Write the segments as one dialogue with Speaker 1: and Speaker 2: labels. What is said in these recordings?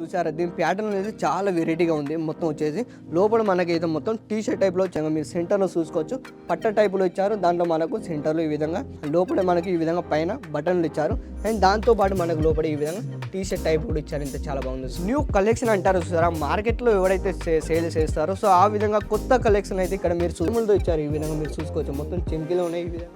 Speaker 1: చూసారా? దీని ప్యాటర్న్ అనేది చాలా వెరైటీగా ఉంది. మొత్తం వచ్చేసి లోపల మనకైతే మొత్తం టీ షర్ట్ టైప్లో వచ్చాక మీరు సెంటర్లో చూసుకోవచ్చు. పట్ట టైపులో ఇచ్చారు. దాంట్లో మనకు సెంటర్లో ఈ విధంగా లోపల మనకి ఈ విధంగా పైన బటన్లు ఇచ్చారు. అండ్ దాంతో పాటు మనకు లోపల ఈ విధంగా టీ షర్ట్ టైప్ కూడా ఇచ్చారు. ఇంత చాలా బాగుంది. న్యూ కలెక్షన్ అంటారు చూసారా? మార్కెట్లో ఎవరైతే సేల్ చేస్తారో సో ఆ విధంగా కొత్త కలెక్షన్ అయితే ఇక్కడ మీరు చూములతో ఇచ్చారు. ఈ విధంగా మీరు చూసుకోవచ్చు. మొత్తం చెంకిలో ఉన్నాయి. ఈ విధంగా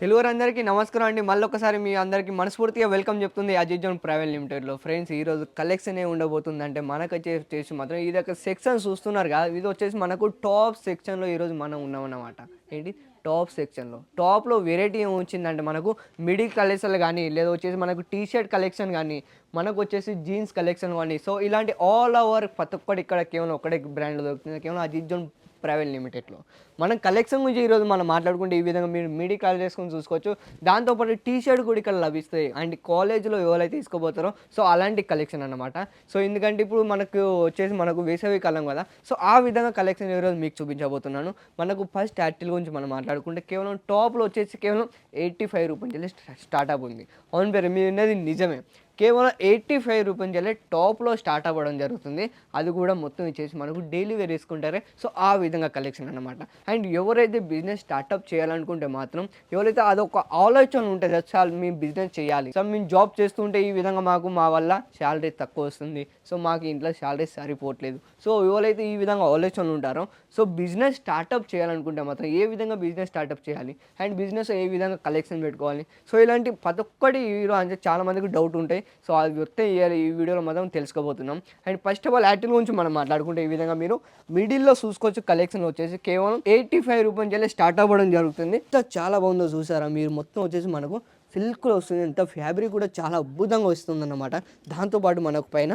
Speaker 1: తెలుగురందరికీ నమస్కారం అండి. మళ్ళీ ఒకసారి మీ అందరికీ మనస్ఫూర్తిగా వెల్కమ్ చెప్తుంది అజిత్ జోన్ ప్రైవేట్ లిమిటెడ్లో. ఫ్రెండ్స్ ఈరోజు కలెక్షన్ ఏ ఉండబోతుంది అంటే మనకు వచ్చేసి మాత్రం ఇది ఒక సెక్షన్ చూస్తున్నారు కదా ఇది వచ్చేసి మనకు టాప్ సెక్షన్లో ఈరోజు మనం ఉన్నామన్నమాట. ఏంటి? టాప్ సెక్షన్లో. టాప్లో వెరైటీ ఏం వచ్చిందంటే మనకు మిడిల్ కలెక్షన్లు కానీ లేదా వచ్చేసి మనకు టీ షర్ట్ కలెక్షన్ కానీ మనకు వచ్చేసి జీన్స్ కలెక్షన్ కానీ. సో ఇలాంటి ఆల్ ఓవర్ ప్రతి ఒక్కటి ఇక్కడ కేవలం ఒకటే బ్రాండ్లో దొరుకుతుంది. కేవలం అజిత్ జోన్ ప్రైవేట్ లిమిటెడ్లో. మనం కలెక్షన్ గురించి ఈరోజు మనం మాట్లాడుకుంటే ఈ విధంగా మీరు మిడి కాల్ చేసుకొని చూసుకోవచ్చు. దాంతోపాటు టీ షర్ట్ కూడా ఇక్కడ లభిస్తాయి. అండ్ కాలేజ్లో ఎవరైతే తీసుకోబోతారో సో అలాంటి కలెక్షన్ అన్నమాట. సో ఎందుకంటే ఇప్పుడు మనకు వచ్చేసి మనకు వేసవి కాలం కదా సో ఆ విధంగా కలెక్షన్ ఈరోజు మీకు చూపించబోతున్నాను. మనకు ఫస్ట్ యాటిల్ గురించి మనం మాట్లాడుకుంటే కేవలం టాప్లో వచ్చేసి కేవలం ఎయిటీ ఫైవ్ రూపీస్ స్టార్ట్అప్ ఉంది. అవును పేరు మీరు ఉన్నది నిజమే. కేవలం ఎయిటీ ఫైవ్ రూపాయలు వెళ్ళి టాప్లో స్టార్ట్ అవ్వడం జరుగుతుంది. అది కూడా మొత్తం ఇచ్చేసి మనకు డైలీ వేర్ వేసుకుంటారే. సో ఆ విధంగా కలెక్షన్ అన్నమాట. అండ్ ఎవరైతే బిజినెస్ స్టార్టప్ చేయాలనుకుంటే మాత్రం ఎవరైతే అదొక ఆలోచన ఉంటుంది చాలు మేము బిజినెస్ చేయాలి. సో మేము జాబ్ చేస్తుంటే ఈ విధంగా మాకు మా వల్ల శాలరీ తక్కువ వస్తుంది. సో మాకు ఇంట్లో శాలరీ సరిపోవట్లేదు. సో ఎవరైతే ఈ విధంగా ఆలోచనలు ఉంటారో సో బిజినెస్ స్టార్టప్ చేయాలనుకుంటే మాత్రం ఏ విధంగా బిజినెస్ స్టార్టప్ చేయాలి? అండ్ బిజినెస్ ఏ విధంగా కలెక్షన్ పెట్టుకోవాలి? సో ఇలాంటి ప్రతి ఒక్కటి హీరో అంటే చాలా మందికి డౌట్ ఉంటాయి. సో అది వస్తే ఈ- ఈ వీడియోలో మాత్రం తెలుసుకోబోతున్నాం. అండ్ ఫస్ట్ ఆఫ్ ఆల్ యాటిల్ గురించి మనం మాట్లాడుకుంటే ఈ విధంగా మీరు మిడిల్లో చూసుకోవచ్చు కలెక్షన్ వచ్చేసి కేవలం ఎయిటీ ఫైవ్ రూపీస్ వెళ్ళి స్టార్ట్ అవ్వడం జరుగుతుంది. ఎంత చాలా బాగుందో చూసారా? మీరు మొత్తం వచ్చేసి మనకు సిల్క్లో వస్తుంది. ఎంత ఫ్యాబ్రిక్ కూడా చాలా అద్భుతంగా వస్తుంది అన్నమాట దాంతోపాటు మనకు పైన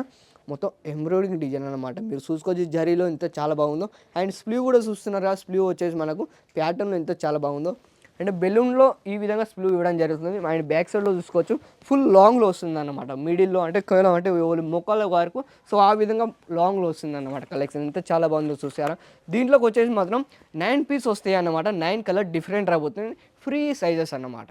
Speaker 1: మొత్తం ఎంబ్రాయిడింగ్ డిజైన్ అనమాట మీరు చూసుకోవచ్చు జరీలో ఎంత చాలా బాగుందో. అండ్ స్ప్లూ కూడా చూస్తున్నారా? స్ప్లూ వచ్చేసి మనకు ప్యాటర్న్లో ఎంత చాలా బాగుందో. అండ్ బెలూన్లో ఈ విధంగా స్ప్లూ ఇవ్వడం జరుగుతుంది. అండ్ బ్యాక్ సైడ్లో చూసుకోవచ్చు ఫుల్ లాంగ్లో వస్తుంది అనమాట మిడిల్లో అంటే కేవలం అంటే మొక్కల వరకు. సో ఆ విధంగా లాంగ్లో వస్తుంది అనమాట కలెక్షన్. ఎంత చాలా బాగుందో చూసారా? దీంట్లోకి వచ్చేసి మాత్రం నైన్ పీస్ వస్తాయి అన్నమాట. నైన్ కలర్ డిఫరెంట్ రాబోతుంది. ఫ్రీ సైజెస్ అన్నమాట.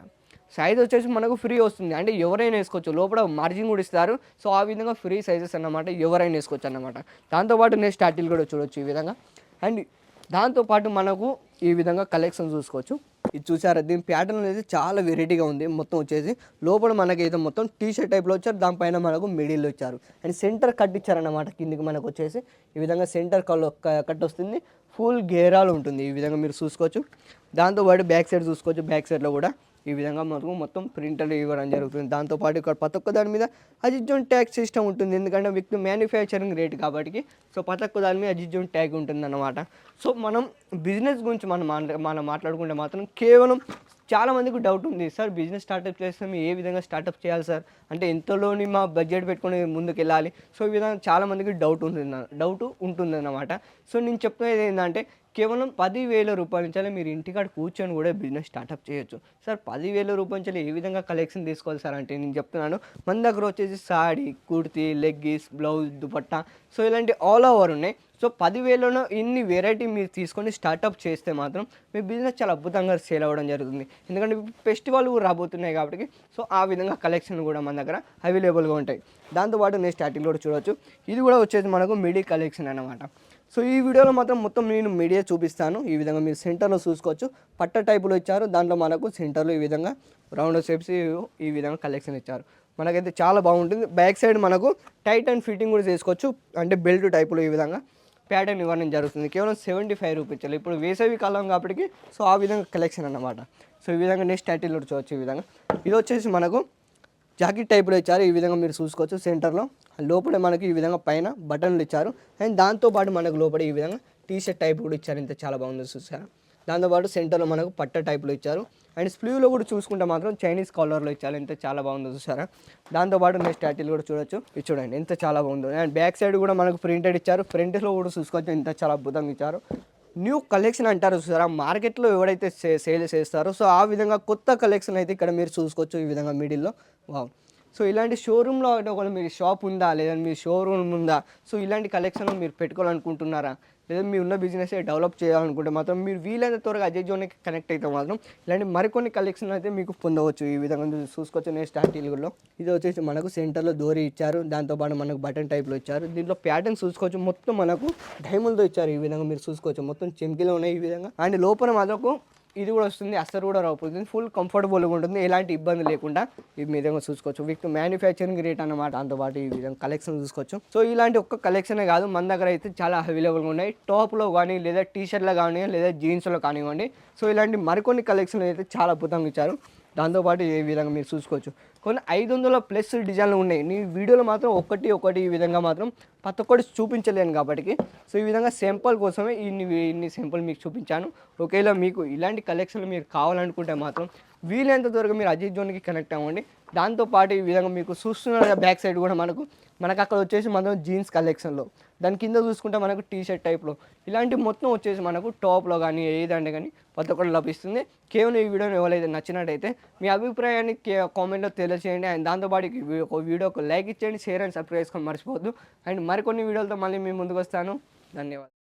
Speaker 1: సైజ్ వచ్చేసి మనకు ఫ్రీ వస్తుంది. అంటే ఎవరైనా వేసుకోవచ్చు. లోపల మార్జిన్ కూడా ఇస్తారు. సో ఆ విధంగా ఫ్రీ సైజెస్ అన్నమాట ఎవరైనా వేసుకోవచ్చు అన్నమాట. దాంతోపాటు నేను స్టాటిల్ కూడా చూడొచ్చు ఈ విధంగా. అండ్ దాంతోపాటు మనకు ఈ విధంగా కలెక్షన్ చూసుకోవచ్చు. ఇది చూసారా? దీని ప్యాటర్న్ అనేది చాలా వెరైటీగా ఉంది. మొత్తం వచ్చేసి లోపల మనకైతే మొత్తం టీ షర్ట్ టైప్లో వచ్చారు. దానిపైన మనకు మిడిల్ వచ్చారు అండ్ సెంటర్ కట్ ఇచ్చారన్నమాట. కిందికి మనకు వచ్చేసి ఈ విధంగా సెంటర్ కల్ కట్ వస్తుంది. ఫుల్ గేరాలు ఉంటుంది. ఈ విధంగా మీరు చూసుకోవచ్చు. దాంతోపాటు బ్యాక్ సైడ్ చూసుకోవచ్చు. బ్యాక్ సైడ్లో కూడా ఈ విధంగా మనకు మొత్తం ప్రింటర్లు ఇవ్వడం జరుగుతుంది. దాంతోపాటు ఇక్కడ ప్రతి ఒక్క దాని మీద అజిజోన్ ట్యాగ్ సిస్టమ్ ఉంటుంది. ఎందుకంటే విత్ మ్యానుఫ్యాక్చరింగ్ రేట్ కాబట్టి సో ప్రతి ఒక్క దాని మీద అజిజోన్ ట్యాగ్ ఉంటుంది అనమాట సో మనం బిజినెస్ గురించి మనం మనం మాట్లాడుకుంటే మాత్రం కేవలం చాలా మందికి డౌట్ ఉంది. సార్ బిజినెస్ స్టార్టప్ చేస్తే మేము ఏ విధంగా స్టార్టప్ చేయాలి సార్? అంటే ఎంతలోని మా బడ్జెట్ పెట్టుకుని ముందుకు వెళ్ళాలి సో ఈ విధంగా చాలా మందికి డౌట్ ఉంటుంది డౌట్ ఉంటుంది అన్నమాట సో నేను చెప్తున్నది ఏంటంటే కేవలం పదివేల రూపాయల నుంచి మీరు ఇంటికాడ కూర్చొని కూడా బిజినెస్ స్టార్టప్ చేయొచ్చు. సార్ పదివేల రూపాయల నుంచి ఏ విధంగా కలెక్షన్ తీసుకోవాలి సార్ అంటే నేను చెప్తున్నాను. మన దగ్గర వచ్చేసి saree kurti leggings blouse dupatta so ఇలాంటి ఆల్ ఓవర్ ఉన్నాయి. సో పదివేలలో ఇన్ని వెరైటీ మీరు తీసుకొని స్టార్టప్ చేస్తే మాత్రం మీ బిజినెస్ చాలా అద్భుతంగా సేల్ అవ్వడం జరుగుతుంది. ఎందుకంటే ఫెస్టివల్ కూడా రాబోతున్నాయి కాబట్టి సో ఆ విధంగా కలెక్షన్ కూడా మన దగ్గర అవైలబుల్గా ఉంటాయి. దాంతోపాటు నేను స్టార్టింగ్ కూడా చూడవచ్చు ఇది కూడా వచ్చేసి మనకు మిడీ కలెక్షన్ అన్నమాట. సో ఈ వీడియోలో మాత్రం మొత్తం నేను మీడియా చూపిస్తాను. ఈ విధంగా మీరు సెంటర్లో చూసుకోవచ్చు. పట్ట టైపులో ఇచ్చారు. దాంట్లో మనకు సెంటర్లో ఈ విధంగా రౌండ్ షేప్స్ ఈ విధంగా కలెక్షన్ ఇచ్చారు. మనకైతే చాలా బాగుంటుంది. బ్యాక్ సైడ్ మనకు టైట్ అండ్ ఫిట్టింగ్ కూడా చేసుకోవచ్చు. అంటే బెల్ట్ టైపులో ఈ విధంగా ప్యాటర్న్ ఇవ్వడం జరుగుతుంది. కేవలం సెవెంటీ ఫైవ్ రూపీస్ ఇప్పుడు వేసవి కాలం కాబట్టి సో ఆ విధంగా కలెక్షన్ అన్నమాట. సో ఈ విధంగా నెక్స్ట్ టైటిల్ కూడా చూడవచ్చు ఈ విధంగా. ఇది వచ్చేసి మనకు జాకెట్ టైప్లో ఇచ్చారు. ఈ విధంగా మీరు చూసుకోవచ్చు సెంటర్లో. లోపల మనకి ఈ విధంగా పైన బటన్లు ఇచ్చారు. అండ్ దాంతోపాటు మనకు లోపల ఈ విధంగా టీ షర్ట్ టైప్ కూడా ఇచ్చారు. ఇంత చాలా బాగుంది చూసారా? దాంతోపాటు సెంటర్లో మనకు పట్ట టైప్లో ఇచ్చారు. అండ్ స్లీవ్లో కూడా చూసుకుంటే మాత్రం చైనీస్ కాలర్లో ఇచ్చారు. ఇంత చాలా బాగుందో చూసారా? దాంతోపాటు నెక్స్ట్ టైటిల్ కూడా చూడొచ్చు. ఇది చూడండి ఎంత చాలా బాగుందో. అండ్ బ్యాక్ సైడ్ కూడా మనకు ప్రింటెడ్ ఇచ్చారు. ఫ్రంట్లో కూడా చూసుకోవచ్చు. ఇంత చాలా అద్భుతంగా ఇచ్చారు. న్యూ కలెక్షన్ అంటారు చూసారా? మార్కెట్లో ఎవరైతే సే- సేల్ చేస్తారో సో ఆ విధంగా కొత్త కలెక్షన్ అయితే ఇక్కడ మీరు చూసుకోవచ్చు ఈ విధంగా మిడిల్లో. వావ్! సో ఇలాంటి షోరూంలో ఒకటి ఒకవేళ మీరు షాప్ ఉందా లేదా మీ షోరూమ్ ఉందా సో ఇలాంటి కలెక్షన్ మీరు పెట్టుకోవాలనుకుంటున్నారా? లేదా మీ ఉన్న బిజినెస్ డెవలప్ చేయాలనుకుంటే మాత్రం మీరు వీలైనంత త్వరగా అజయ్ జోన్కి కనెక్ట్ అయితే మాత్రం ఇలాంటి మరికొన్ని కలెక్షన్ అయితే మీకు పొందవచ్చు. ఈ విధంగా చూసుకోవచ్చు నేను స్టార్ట్ ఇల్లులో ఇది వచ్చేసి మనకు సెంటర్లో దోరి ఇచ్చారు. దాంతోపాటు మనకు బటన్ టైప్లో ఇచ్చారు. దీంట్లో ప్యాటర్న్ చూసుకోవచ్చు. మొత్తం మనకు డైమండ్తో ఇచ్చారు. ఈ విధంగా మీరు చూసుకోవచ్చు. మొత్తం చెంకిలో ఉన్నాయి ఈ విధంగా. అండ్ లోపల మనకు ఇది కూడా వస్తుంది అస్సలు కూడా రాకపోతుంది ఫుల్ కంఫర్టబుల్గా ఉంటుంది ఎలాంటి ఇబ్బంది లేకుండా ఈ విధంగా చూసుకోవచ్చు. విత్ మ్యానుఫ్యాక్చరింగ్ రేట్ అన్నమాట దాంతోపాటు ఈ విధంగా కలెక్షన్ చూసుకోవచ్చు. సో ఇలాంటి ఒక్క కలెక్షనే కాదు మన దగ్గర అయితే చాలా అవైలబుల్గా ఉన్నాయి. టాప్లో కానీ లేదా టీ షర్ట్లో కానీ లేదా జీన్స్లో కానివ్వండి. సో ఇలాంటి మరికొన్ని కలెక్షన్లు అయితే చాలా అద్భుతంగా ఇచ్చారు. దాంతోపాటు ఈ విధంగా మీరు చూసుకోవచ్చు. కొన్ని ఐదు వందల ప్లస్ డిజైన్లు ఉన్నాయి. నీ వీడియోలో మాత్రం ఒకటి ఒకటి ఈ విధంగా మాత్రం ప్రతి ఒక్కటి చూపించలేను కాబట్టి సో ఈ విధంగా సింపుల్ కోసమే ఇన్ని ఇన్ని సింపుల్ మీకు చూపించాను. ఒకేలా మీకు ఇలాంటి కలెక్షన్లు మీరు కావాలనుకుంటే మాత్రం వీలైనంత త్వరగా మీరు అజిత్ జోన్కి కనెక్ట్ అవ్వండి. దాంతోపాటు ఈ విధంగా మీకు చూస్తున్న బ్యాక్ సైడ్ కూడా మనకు. మనకు అక్కడ వచ్చేసి మనం జీన్స్ కలెక్షన్లో దాని కింద చూసుకుంటే మనకు టీ షర్ట్ టైప్లో ఇలాంటి మొత్తం వచ్చేసి మనకు టాప్లో కానీ ఏదంటే కానీ ప్రతి ఒక్కటి లభిస్తుంది. కేవలం ఈ వీడియోని ఎవరైతే నచ్చినట్టయితే మీ అభిప్రాయాన్ని కామెంట్లో తెలియజేయండి అండ్ దాంతోపాటు ఒక వీడియోకి లైక్ ఇచ్చేయండి. షేర్ అండ్ సబ్స్క్రైబ్ చేసుకొని మర్చిపోవద్దు. అండ్ మరికొన్ని వీడియోలతో మళ్ళీ మీ ముందుకు వస్తాను. ధన్యవాదాలు.